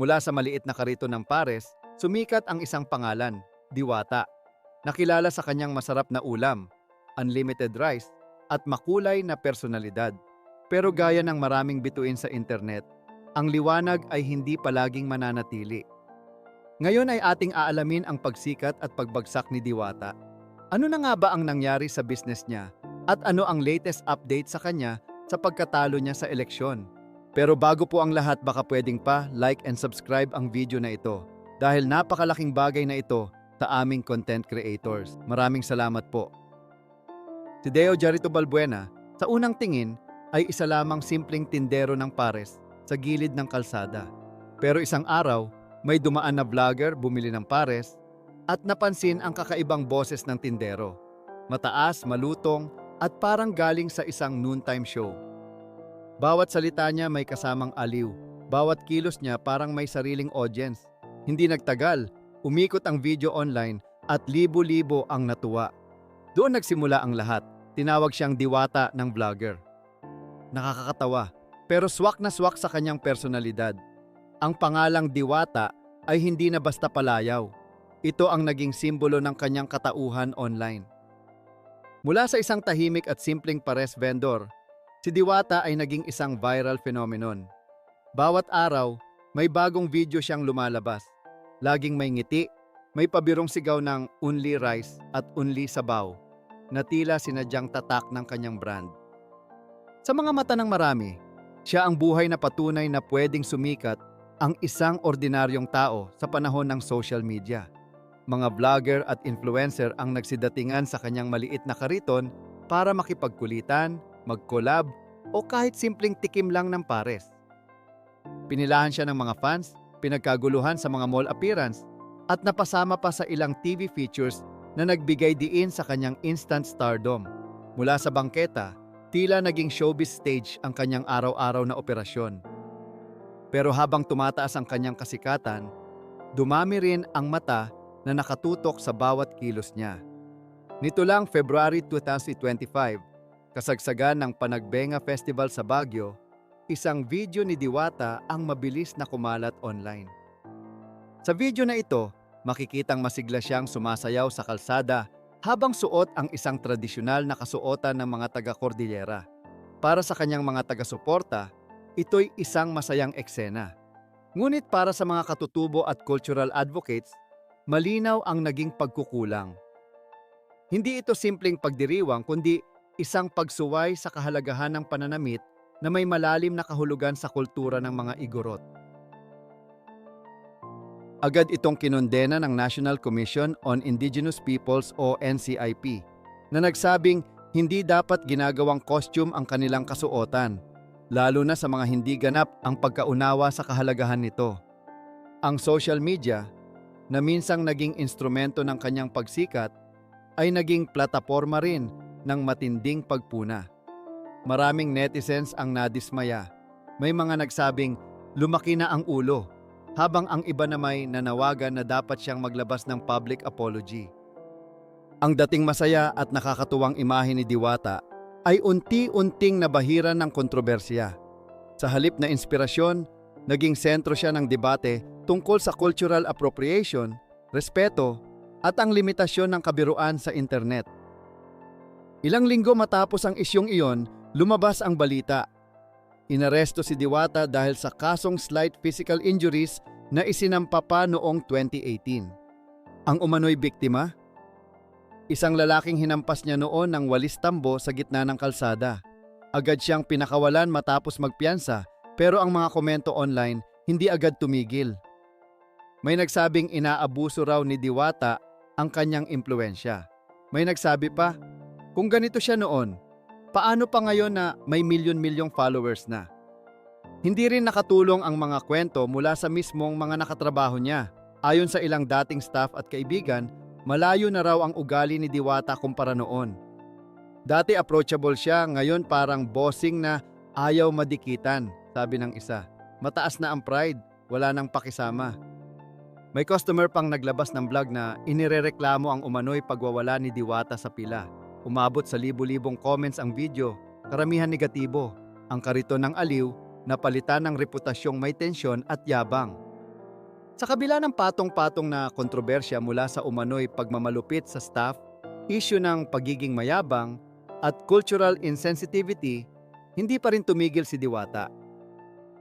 Mula sa maliit na karito ng pares, sumikat ang isang pangalan, Diwata. Nakilala sa kanyang masarap na ulam, unlimited rice, at makulay na personalidad. Pero gaya ng maraming bituin sa internet, ang liwanag ay hindi palaging mananatili. Ngayon ay ating aalamin ang pagsikat at pagbagsak ni Diwata. Ano na nga ba ang nangyari sa business niya at ano ang latest update sa kanya sa pagkatalo niya sa eleksyon? Pero bago po ang lahat baka pwedeng pa like and subscribe ang video na ito dahil napakalaking bagay na ito sa aming content creators. Maraming salamat po. Si Deo Jarito Balbuena, sa unang tingin, ay isa lamang simpleng tindero ng pares sa gilid ng kalsada. Pero isang araw, may dumaan na vlogger bumili ng pares at napansin ang kakaibang boses ng tindero. Mataas, malutong, at parang galing sa isang noontime show. Bawat salita niya may kasamang aliw. Bawat kilos niya parang may sariling audience. Hindi nagtagal, umikot ang video online at libo-libo ang natuwa. Doon nagsimula ang lahat. Tinawag siyang diwata ng vlogger. Nakakatawa, pero swak na swak sa kanyang personalidad. Ang pangalang diwata ay hindi na basta palayaw. Ito ang naging simbolo ng kanyang katauhan online. Mula sa isang tahimik at simpleng pares vendor, si Diwata ay naging isang viral phenomenon. Bawat araw, may bagong video siyang lumalabas. Laging may ngiti, may pabirong sigaw ng unli rice at unli sabaw na tila sinadyang tatak ng kanyang brand. Sa mga mata ng marami, siya ang buhay na patunay na pwedeng sumikat ang isang ordinaryong tao sa panahon ng social media. Mga vlogger at influencer ang nagsidatingan sa kanyang maliit na kariton para makipagkulitan, mag-collab, o kahit simpleng tikim lang ng pares. Pinilahan siya ng mga fans, pinagkaguluhan sa mga mall appearance, at napasama pa sa ilang TV features na nagbigay diin sa kanyang instant stardom. Mula sa bangketa, tila naging showbiz stage ang kanyang araw-araw na operasyon. Pero habang tumataas ang kanyang kasikatan, dumami rin ang mata na nakatutok sa bawat kilos niya. Nito lang February 2025, kasagsagan ng Panagbenga Festival sa Baguio, isang video ni Diwata ang mabilis na kumalat online. Sa video na ito, makikitang masigla siyang sumasayaw sa kalsada habang suot ang isang tradisyonal na kasuotan ng mga taga-Cordillera. Para sa kanyang mga taga-suporta, ito'y isang masayang eksena. Ngunit para sa mga katutubo at cultural advocates, malinaw ang naging pagkukulang. Hindi ito simpleng pagdiriwang kundi isang pagsuway sa kahalagahan ng pananamit na may malalim na kahulugan sa kultura ng mga Igorot. Agad itong kinondena ng National Commission on Indigenous Peoples o NCIP na nagsabing hindi dapat ginagawang costume ang kanilang kasuotan, lalo na sa mga hindi ganap ang pagkaunawa sa kahalagahan nito. Ang social media, na minsang naging instrumento ng kanyang pagsikat, ay naging plataforma rin ng matinding pagpuna. Maraming netizens ang nadismaya. May mga nagsabing lumaki na ang ulo habang ang iba na may nanawagan na dapat siyang maglabas ng public apology. Ang dating masaya at nakakatuwang imahe ni Diwata ay unti-unting nabahiran ng kontrobersya. Sa halip na inspirasyon, naging sentro siya ng debate tungkol sa cultural appropriation, respeto, at ang limitasyon ng kabiruan sa internet. Ilang linggo matapos ang isyong iyon, lumabas ang balita Inaresto si Diwata dahil sa kasong slight physical injuries na isinampa pa noong 2018. Ang umano'y biktima? Isang lalaking hinampas niya noon ng walis tambo sa gitna ng kalsada. Agad siyang pinakawalan matapos magpiyansa pero ang mga komento online hindi agad tumigil. May nagsabing inaabuso raw ni Diwata ang kanyang impluensya. May nagsabi pa, kung ganito siya noon, Paano pa ngayon na may milyon-milyong followers na? Hindi rin nakatulong ang mga kwento mula sa mismong mga nakatrabaho niya. Ayon sa ilang dating staff at kaibigan, malayo na raw ang ugali ni Diwata kumpara noon. Dati approachable siya, ngayon parang bossing na ayaw madikitan, sabi ng isa. Mataas na ang pride, wala nang pakisama. May customer pang naglabas ng vlog na inirereklamo ang umano'y pagwawala ni Diwata sa pila. Umabot sa libu-libong comments ang video, karamihan negatibo. Ang kariton ng aliw, napalitan ng reputasyong may tensyon at yabang. Sa kabila ng patong-patong na kontrobersya mula sa umano'y pagmamalupit sa staff, issue ng pagiging mayabang, at cultural insensitivity, hindi pa rin tumigil si Diwata.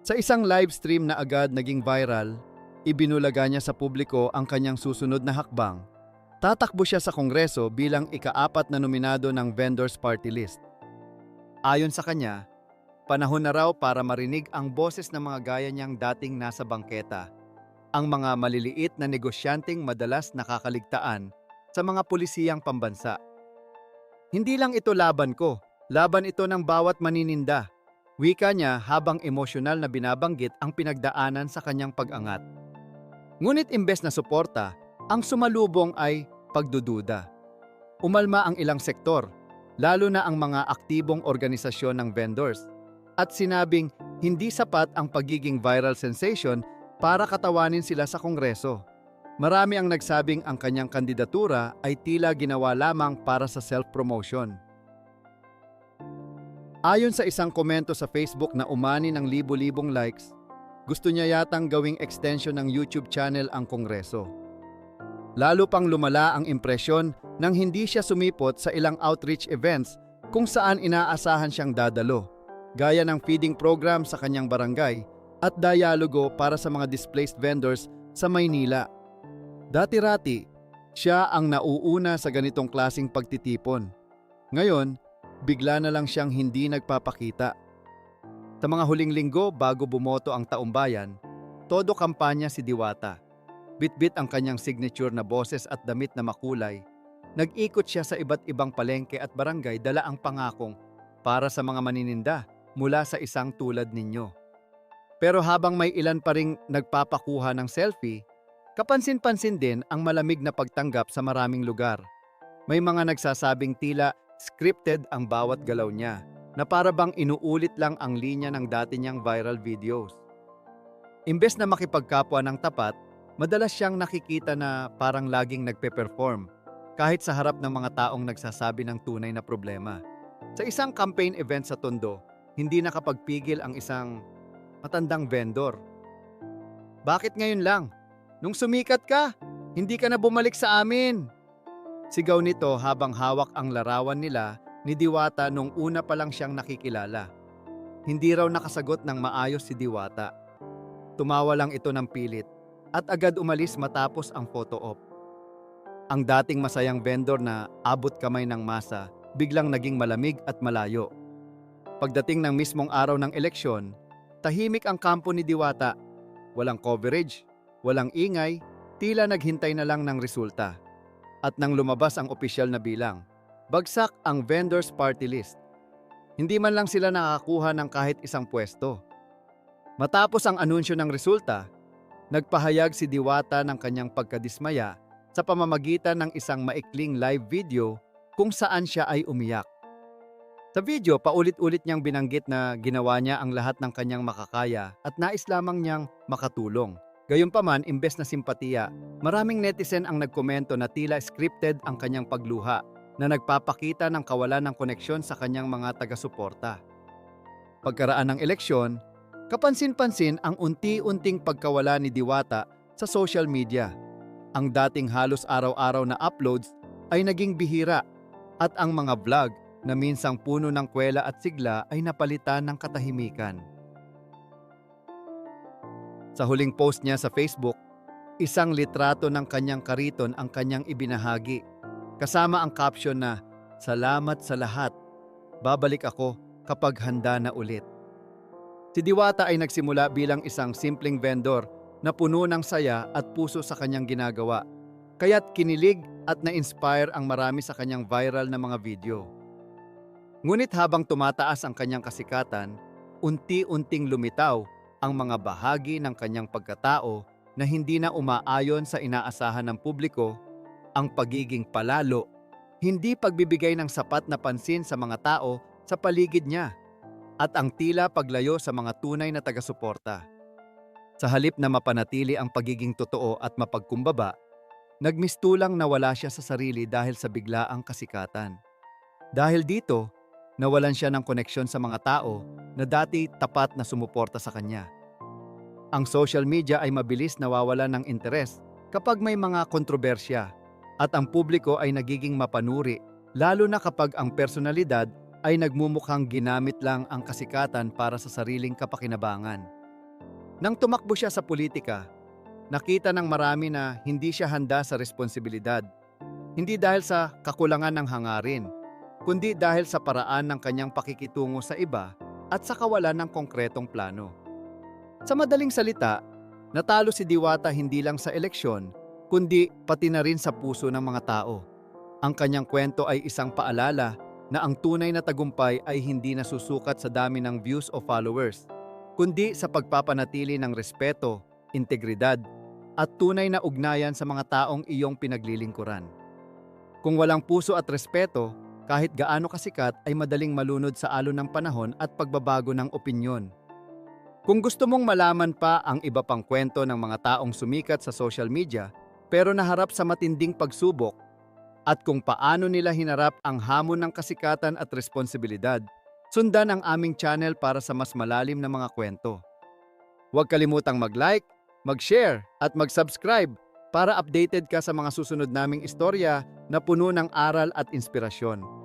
Sa isang live stream na agad naging viral, ibinulaga niya sa publiko ang kanyang susunod na hakbang. Tatakbo siya sa Kongreso bilang ikaapat na nominado ng Vendors Party List. Ayon sa kanya, panahon na raw para marinig ang boses ng mga gaya niyang dating nasa bangketa. Ang mga maliliit na negosyanteng madalas nakakaligtaan sa mga pulisiyang pambansa. Hindi lang ito laban ko, laban ito ng bawat manininda. Wika niya habang emosyonal na binabanggit ang pinagdaanan sa kanyang pag-angat. Ngunit imbes na suporta, ang sumalubong ay pagdududa. Umalma ang ilang sektor, lalo na ang mga aktibong organisasyon ng vendors, at sinabing hindi sapat ang pagiging viral sensation para katawanin sila sa Kongreso. Marami ang nagsabing ang kanyang kandidatura ay tila ginawa lamang para sa self-promotion. Ayon sa isang komento sa Facebook na umani ng libo-libong likes, gusto niya yatang gawing extension ng YouTube channel ang Kongreso. Lalo pang lumala ang impresyon nang hindi siya sumipot sa ilang outreach events kung saan inaasahan siyang dadalo, gaya ng feeding program sa kanyang barangay at dialogo para sa mga displaced vendors sa Maynila. Dati-rati, siya ang nauuna sa ganitong klasing pagtitipon. Ngayon, bigla na lang siyang hindi nagpapakita. Sa mga huling linggo bago bumoto ang taumbayan, todo kampanya si Diwata. Bitbit ang kanyang signature na boses at damit na makulay. Nag-ikot siya sa iba't ibang palengke at barangay dala ang pangakong para sa mga manininda mula sa isang tulad ninyo. Pero habang may ilan pa ring nagpapakuha ng selfie, kapansin-pansin din ang malamig na pagtanggap sa maraming lugar. May mga nagsasabing tila scripted ang bawat galaw niya, na para bang inuulit lang ang linya ng dati niyang viral videos. Imbes na makipagkapwa ng tapat, madalas siyang nakikita na parang laging nagpe-perform, kahit sa harap ng mga taong nagsasabi ng tunay na problema. Sa isang campaign event sa Tondo, hindi nakapagpigil ang isang matandang vendor. Bakit ngayon lang? Nung sumikat ka, hindi ka na bumalik sa amin. Sigaw nito habang hawak ang larawan nila ni Diwata nung una pa lang siyang nakikilala. Hindi raw nakasagot ng maayos si Diwata. Tumawa lang ito ng pilit at agad umalis matapos ang photo op. Ang dating masayang vendor na abot kamay ng masa biglang naging malamig at malayo. Pagdating ng mismong araw ng eleksyon, tahimik ang kampo ni Diwata. Walang coverage, walang ingay, tila naghintay na lang ng resulta. At nang lumabas ang opisyal na bilang, bagsak ang vendors party list. Hindi man lang sila nakakakuha ng kahit isang pwesto. Matapos ang anunsyo ng resulta, nagpahayag si Diwata ng kanyang pagkadismaya sa pamamagitan ng isang maikling live video kung saan siya ay umiyak. Sa video, paulit-ulit niyang binanggit na ginawa niya ang lahat ng kanyang makakaya at nais lamang niyang makatulong. Gayunpaman, imbes na simpatiya, maraming netizen ang nagkomento na tila scripted ang kanyang pagluha na nagpapakita ng kawalan ng koneksyon sa kanyang mga taga-suporta. Pagkaraan ng eleksyon, kapansin-pansin ang unti-unting pagkawala ni Diwata sa social media. Ang dating halos araw-araw na uploads ay naging bihira at ang mga vlog na minsang puno ng kwela at sigla ay napalitan ng katahimikan. Sa huling post niya sa Facebook, isang litrato ng kanyang kariton ang kanyang ibinahagi, kasama ang caption na, Salamat sa lahat, babalik ako kapag handa na ulit. Si Diwata ay nagsimula bilang isang simpleng vendor na puno ng saya at puso sa kanyang ginagawa, kaya't kinilig at na-inspire ang marami sa kanyang viral na mga video. Ngunit habang tumataas ang kanyang kasikatan, unti-unting lumitaw ang mga bahagi ng kanyang pagkatao na hindi na umaayon sa inaasahan ng publiko, ang pagiging palalo, hindi pagbibigay ng sapat na pansin sa mga tao sa paligid niya, at ang tila paglayo sa mga tunay na taga-suporta. Sa halip na mapanatili ang pagiging totoo at mapagkumbaba, nagmistulang nawala siya sa sarili dahil sa biglaang kasikatan. Dahil dito, nawalan siya ng koneksyon sa mga tao na dati tapat na sumuporta sa kanya. Ang social media ay mabilis nawawala ng interes kapag may mga kontrobersya at ang publiko ay nagiging mapanuri lalo na kapag ang personalidad ay nagmumukhang ginamit lang ang kasikatan para sa sariling kapakinabangan. Nang tumakbo siya sa politika, nakita ng marami na hindi siya handa sa responsibilidad. Hindi dahil sa kakulangan ng hangarin, kundi dahil sa paraan ng kanyang pakikitungo sa iba at sa kawalan ng konkretong plano. Sa madaling salita, natalo si Diwata hindi lang sa eleksyon, kundi pati na rin sa puso ng mga tao. Ang kanyang kwento ay isang paalala na ang tunay na tagumpay ay hindi nasusukat sa dami ng views o followers, kundi sa pagpapanatili ng respeto, integridad, at tunay na ugnayan sa mga taong iyong pinaglilingkuran. Kung walang puso at respeto, kahit gaano kasikat ay madaling malunod sa alon ng panahon at pagbabago ng opinyon. Kung gusto mong malaman pa ang iba pang kwento ng mga taong sumikat sa social media pero naharap sa matinding pagsubok at kung paano nila hinarap ang hamon ng kasikatan at responsibilidad, sundan ang aming channel para sa mas malalim na mga kwento. Huwag kalimutang mag-like, mag-share at mag-subscribe para updated ka sa mga susunod naming istorya na puno ng aral at inspirasyon.